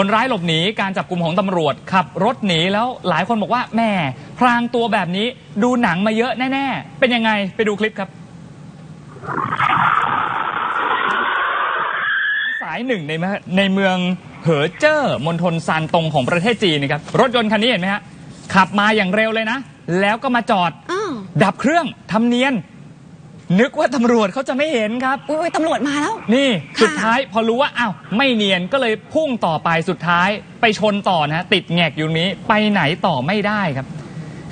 คนร้ายหลบหนีการจับกลุ่มของตำรวจขับรถหนีแล้วหลายคนบอกว่าแม่พรางตัวแบบนี้ดูหนังมาเยอะแน่ ๆ เป็นยังไงไปดูคลิปครับสายหนึ่งในเมืองในเมืองเหอเจ้อมณฑลซานตงของประเทศจีนนะครับรถยนต์คันนี้เห็นไหมฮะขับมาอย่างเร็วเลยนะ แล้วก็มาจอดอ้าวดับเครื่องทำเนียน นึกว่าตำรวจเขาจะไม่เห็นครับ อุ้ยตำรวจมาแล้ว นี่ค่ะ สุดท้ายพอรู้ว่าอ้าวไม่เนียนก็เลยพุ่งต่อไปสุดท้าย ไปชนต่อนะฮะติดแงกอยู่นี้ไปไหนต่อไม่ได้ครับ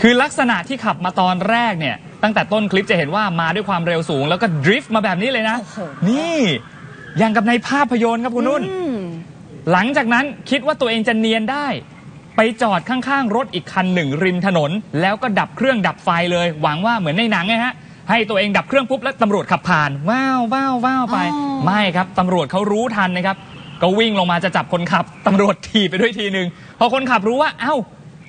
คือลักษณะที่ขับมาตอนแรกเนี่ย ตั้งแต่ต้นคลิปจะเห็นว่ามาด้วยความเร็วสูง แล้วก็ดริฟต์มาแบบนี้เลยนะ โอ้โห นี่อย่างกับในภาพยนตร์ครับคุณนุ่น อืมหลังจากนั้นคิดว่าตัวเองจะเนียนได้ ไปจอดข้างๆ รถอีกคันหนึ่งริมถนน แล้วก็ดับเครื่องดับไฟเลย หวังว่าเหมือนในหนังไงฮะ ให้ตัวเองดับเครื่องปุ๊บแล้วตำรวจขับผ่านว้าวว้าวว้าวไป อ๋อ ไม่ครับตำรวจเขารู้ทันนะครับ ก็วิ่งลงมาจะจับคนขับตำรวจถีบไปด้วยทีหนึ่งพอคนขับรู้ว่าเอ้า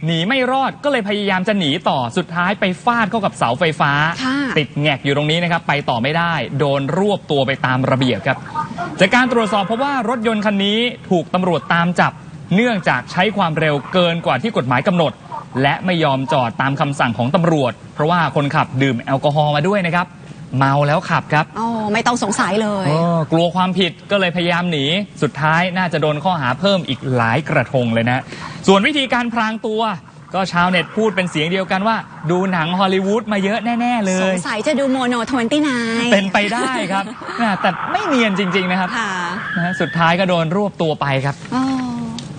หนีไม่รอดก็เลยพยายามจะหนีต่อสุดท้ายไปฟาดเข้ากับเสาไฟฟ้า ค่ะ ติดแงกอยู่ตรงนี้นะครับ ไปต่อไม่ได้ โดนรวบตัวไปตามระเบียบครับ จากการตรวจสอบเพราะว่ารถยนต์คันนี้ถูกตำรวจตามจับ เนื่องจากใช้ความเร็วเกินกว่าที่กฎหมายกำหนด และไม่ยอมจอดตามคำสั่งของตำรวจ เพราะว่าคนขับดื่มแอลกอฮอล์มาด้วยนะครับ เมาแล้วขับครับอ๋อไม่ต้องสงสัยเลย เออกลัวความผิดก็เลยพยายามหนี สุดท้ายน่าจะโดนข้อหาเพิ่มอีกหลายกระทงเลยนะ ส่วนวิธีการพรางตัว ก็ชาวเน็ตพูดเป็นเสียงเดียวกันว่า ดูหนังฮอลลีวูดมาเยอะแน่ ๆ เลสยงสัยจะดูโมโนทเวนตี้ไนเป็นไปได้ครับ นะแต่ไม่เนียนจริง ๆ นะครับค่ะนะฮะสุดท้ายก็โดนรวบตัวไปครับ อ๋อ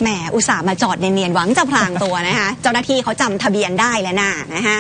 แหมอุตส่าห์มาจอดเนียนๆหวังจะพรางตัวนะคะ เจ้าหน้าที่เขาจำทะเบียนได้แล้วน่ะนะคะ